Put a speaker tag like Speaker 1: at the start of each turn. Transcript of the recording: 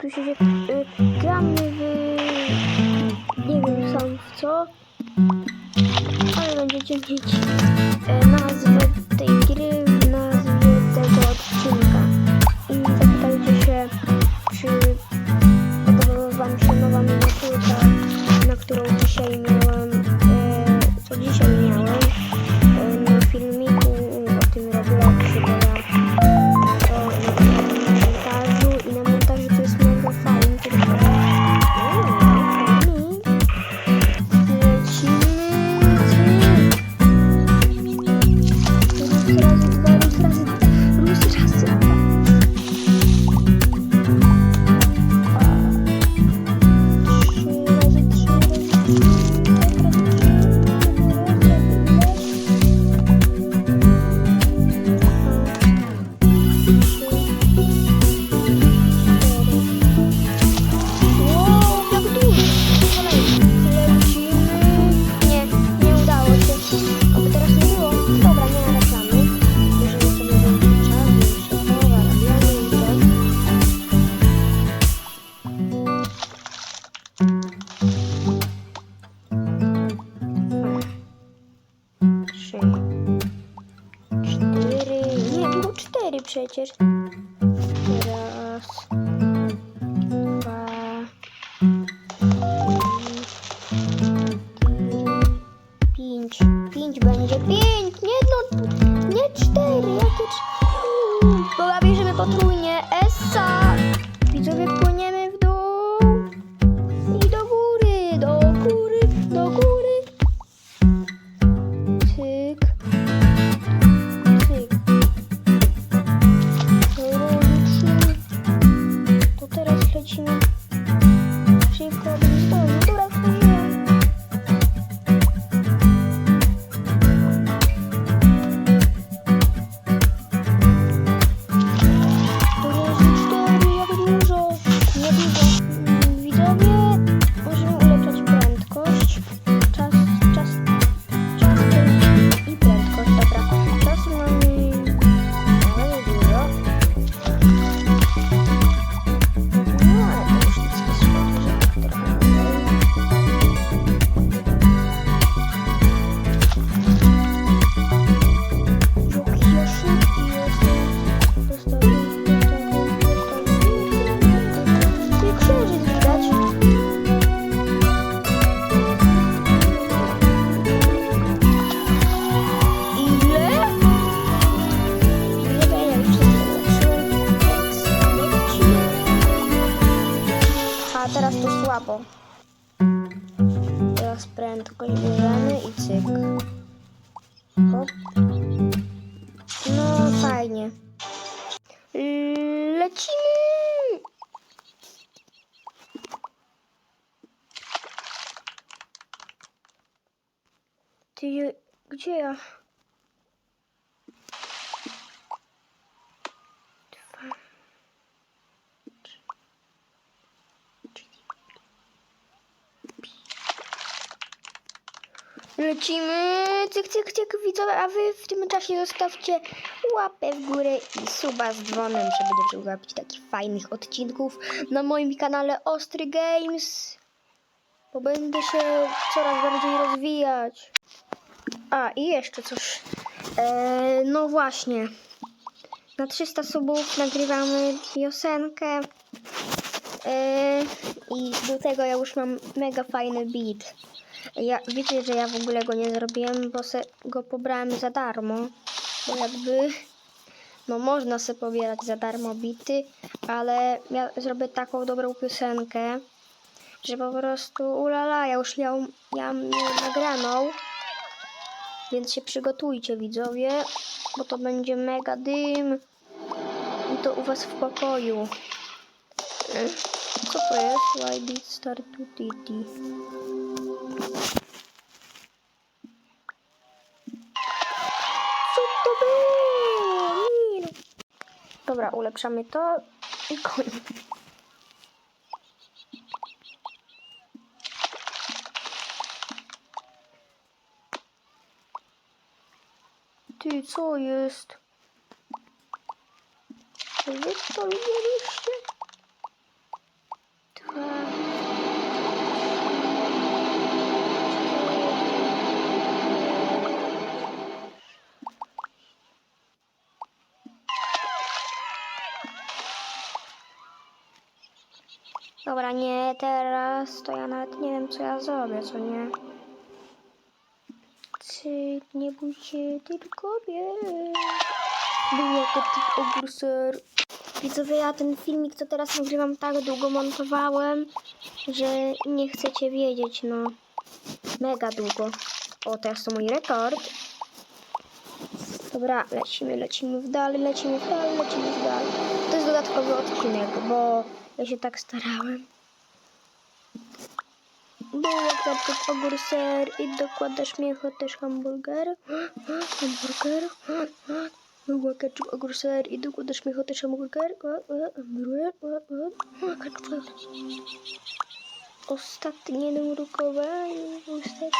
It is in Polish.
Speaker 1: tu się? Y, gramy w... nie wiem sam w co, ale będziecie mieć e, nazwę Şey çekir. Słabo. Teraz prędkość bierzemy i cyk. Hop. No fajnie. Lecimy! Ty, gdzie ja? Lecimy, cyk, cyk, cyk, widzowie, a wy w tym czasie zostawcie łapę w górę i suba z dzwonem, żeby nie przegapić takich fajnych odcinków na moim kanale Ostry Games, bo będę się coraz bardziej rozwijać. A, i jeszcze coś, e, no właśnie, na 300 subów nagrywamy piosenkę. E, i do tego ja już mam mega fajny beat. Ja, wiecie, że ja w ogóle go nie zrobiłem, bo se go pobrałem za darmo. Bo jakby, no można se pobierać za darmo bity, ale ja zrobię taką dobrą piosenkę, że po prostu ulala, ja już ją, ja nagraną. Więc się przygotujcie widzowie, bo to będzie mega dym. I to u was w pokoju. Co to jest? Why start to titi? Co to było? Dobra, ulepszamy to i koniec. Ty, co jest? Wy to widzieliście? Dobra, nie teraz, to ja nawet nie wiem, co ja zrobię, co nie? Cyk, nie bój się, tylko bierz. Było to typ ogór ser. Widzowie, ja ten filmik, co teraz nagrywam, tak długo montowałem, że nie chcecie wiedzieć, no. Mega długo. O, teraz to mój rekord. Dobra, lecimy, lecimy w dal, lecimy w dal, lecimy w dal. Dodatkowy odcinek, bo ja się tak starałem. Było ketchup, ogór, ser i dokładasz mięcho też hamburger. Hamburger. Było ketchup, ogór, ser i dokładasz mięcho też hamburger. Hamburger. Ostatnie drukowanie. Ostatnie.